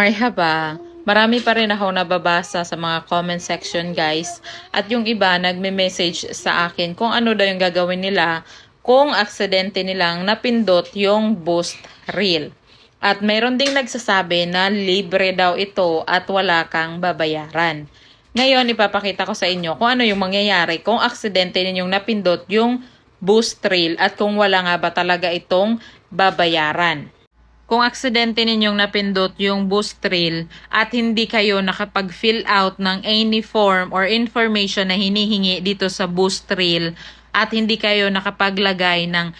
Marhaba. Marami pa rin ako nababasa sa mga comment section guys. At yung iba nagme-message sa akin kung ano daw yung gagawin nila kung aksidente nilang napindot yung boost reel. At mayroon ding nagsasabi na libre daw ito at wala kang babayaran. Ngayon, ipapakita ko sa inyo kung ano yung mangyayari kung aksidente ninyong napindot yung boost reel at kung wala nga ba talaga itong babayaran. Kung aksidente ninyong napindot yung boost reel at hindi kayo nakapag-fill out ng any form or information na hinihingi dito sa boost reel at hindi kayo nakapaglagay ng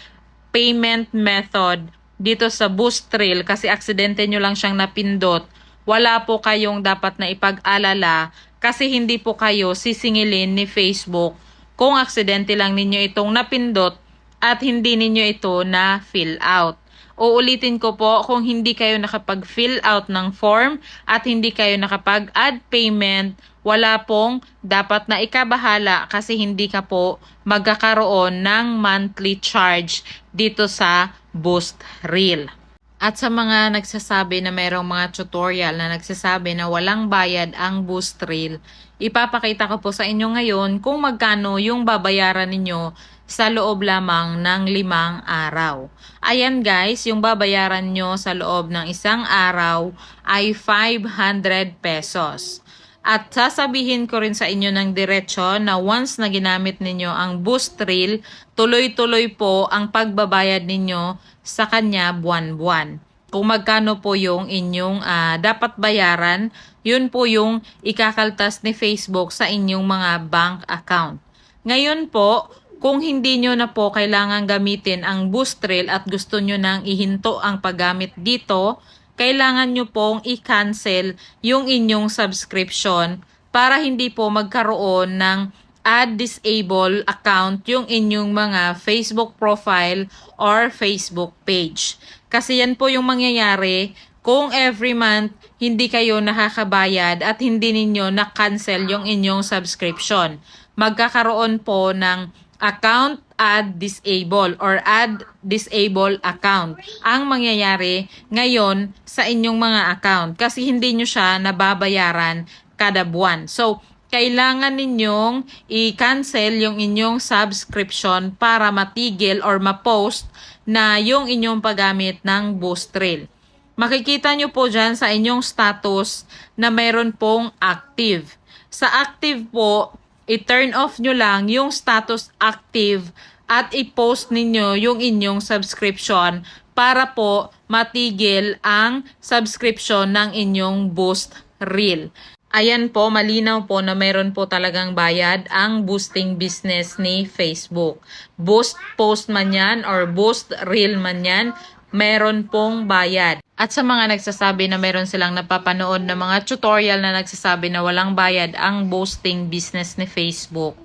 payment method dito sa boost reel kasi aksidente nyo lang siyang napindot, wala po kayong dapat na ipag-alala kasi hindi po kayo sisingilin ni Facebook kung aksidente lang ninyo itong napindot at hindi ninyo ito na fill out. Uulitin ko po kung hindi kayo nakapag-fill out ng form at hindi kayo nakapag-add payment, wala pong dapat na ikabahala kasi hindi ka po magkakaroon ng monthly charge dito sa Boost Reel. At sa mga nagsasabi na mayroong mga tutorial na nagsasabi na walang bayad ang boost reel, ipapakita ko po sa inyo ngayon kung magkano yung babayaran ninyo sa loob lamang ng limang araw. Ayan guys, yung babayaran nyo sa loob ng isang araw ay 500 pesos. At sasabihin ko rin sa inyo ng diretsyo na once na ginamit ninyo ang boost reel, tuloy-tuloy po ang pagbabayad ninyo sa kanya buwan-buwan. Kung magkano po yung inyong ah, dapat bayaran, yun po yung ikakaltas ni Facebook sa inyong mga bank account. Ngayon po, kung hindi nyo na po kailangan gamitin ang boost reel at gusto nyo nang ihinto ang paggamit dito, kailangan nyo pong i-cancel yung inyong subscription para hindi po magkaroon ng add disable account yung inyong mga Facebook profile or Facebook page. Kasi yan po yung mangyayari kung every month hindi kayo nakakabayad at hindi ninyo na-cancel yung inyong subscription. Magkakaroon po ng account add disable or add disable account ang mangyayari ngayon sa inyong mga account kasi hindi nyo siya nababayaran kada buwan. So, kailangan ninyong i-cancel yung inyong subscription para matigil or ma-post na yung inyong paggamit ng Boost Reel. Makikita nyo po dyan sa inyong status na mayroon pong active. Sa active po, i-turn off nyo lang yung status active at i-post ninyo yung inyong subscription para po matigil ang subscription ng inyong Boost Reel. Ayan po, malinaw po na mayroon po talagang bayad ang boosting business ni Facebook. Boost post man yan or boost reel man yan, meron pong bayad. At sa mga nagsasabi na meron silang napapanood na mga tutorial na nagsasabi na walang bayad ang boosting business ni Facebook,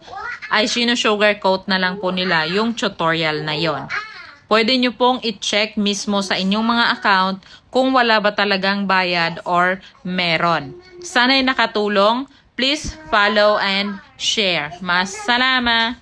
ay sino-sugarcoat na lang po nila yung tutorial na yon. Pwede nyo pong i-check mismo sa inyong mga account kung wala ba talagang bayad or meron. Sana'y nakatulong. Please follow and share. Mas salama!